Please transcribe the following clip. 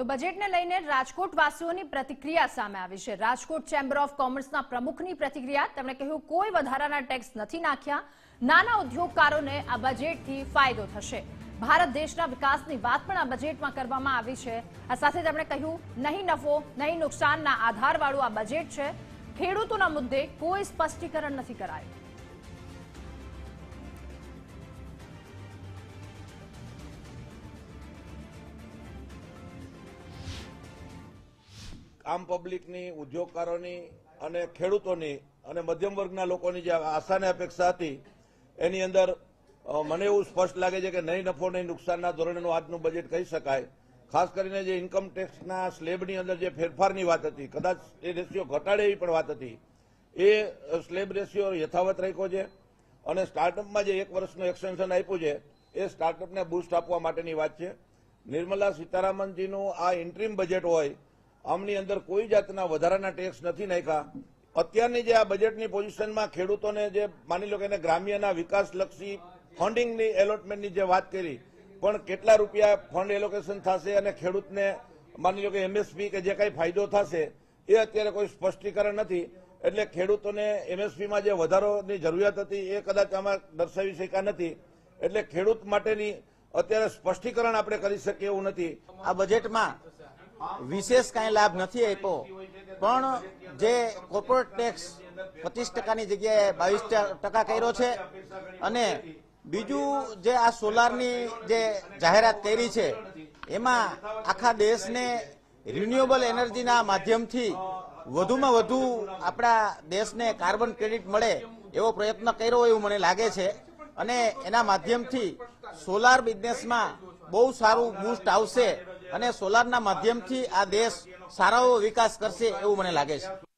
તો બજેટને લઈને રાજકોટ વાસીઓની પ્રતિક્રિયા સામે આવી છે. રાજકોટ ચેમ્બર ઓફ કોમર્સના પ્રમુખની પ્રતિક્રિયા, તેમણે કહ્યું, કોઈ વધારાના ટેક્સ નથી નાખ્યા. નાના ઉદ્યોગકારોને આ બજેટથી ફાયદો થશે. ભારત દેશના વિકાસની વાત પણ આ બજેટમાં કરવામાં આવી છે. આ સાથે તેમણે કહ્યું, નહીં નફો, નહીં નુકસાનના આધારવાળું આ બજેટ છે. ખેડૂતોના મુદ્દે કોઈ સ્પષ્ટીકરણ નથી કરાયું. આમ પબ્લિકની, ઉદ્યોગકારોની અને ખેડૂતોની અને મધ્યમ વર્ગના લોકોની જે આશાને અપેક્ષા હતી, એની અંદર મને એવું સ્પષ્ટ લાગે છે કે નહીં નફો, નહીં નુકસાનના ધોરણેનું આજનું બજેટ કહી શકાય. ખાસ કરીને જે ઇન્કમ ટેક્સના સ્લેબની અંદર જે ફેરફારની વાત હતી, કદાચ એ રેશિયો ઘટાડે એવી પણ વાત હતી, એ સ્લેબ રેશિયો યથાવત રાખ્યો છે અને સ્ટાર્ટઅપમાં જે એક વર્ષનું એક્સટેન્શન આપ્યું છે, એ સ્ટાર્ટઅપને બૂસ્ટ આપવા માટેની વાત છે. નિર્મલા સીતારામનજીનું આ ઇન્ટ્રીમ બજેટ હોય આમની અંદર કોઈ જાતના વધારાના ટેક્સ નથી નાખ્યા. અત્યારની જે આ બજેટની પોઝિશનમાં ખેડૂતોને જે માની લો કે એને ગ્રામ્યના વિકાસલક્ષી ફંડિંગની એલોટમેન્ટની જે વાત કરી, પણ કેટલા રૂપિયા ફંડ એલોકેશન થશે અને ખેડૂતને માની લો કે એમએસપી કે જે કાંઈ ફાયદો થશે, એ અત્યારે કોઈ સ્પષ્ટીકરણ નથી. એટલે ખેડૂતોને એમએસપીમાં જે વધારોની જરૂરિયાત હતી, એ કદાચ આમાં દર્શાવી શક્યા નથી. એટલે ખેડૂત માટેની અત્યારે સ્પષ્ટીકરણ આપણે કરી શકીએ એવું નથી. આ બજેટમાં વિશેષ કાંઈ લાભ નથી આપ્યો. પણ જે કોર્પોરેટ ટેક્સ પચીસ ટકાની જગ્યાએ બાવીસ ટકા કર્યો છે અને બીજું જે આ સોલારની જે જાહેરાત કરી છે, એમાં આખા દેશને રિન્યુએબલ એનર્જીના માધ્યમથી વધુમાં વધુ આપણા દેશને કાર્બન ક્રેડિટ મળે એવો પ્રયત્ન કર્યો એવું મને લાગે છે. અને એના માધ્યમથી સોલાર બિઝનેસમાં બહુ સારું બૂસ્ટ આવશે. અને સોલારના માધ્યમથી આ દેશ સારો વિકાસ કરશે એવું મને લાગે છે.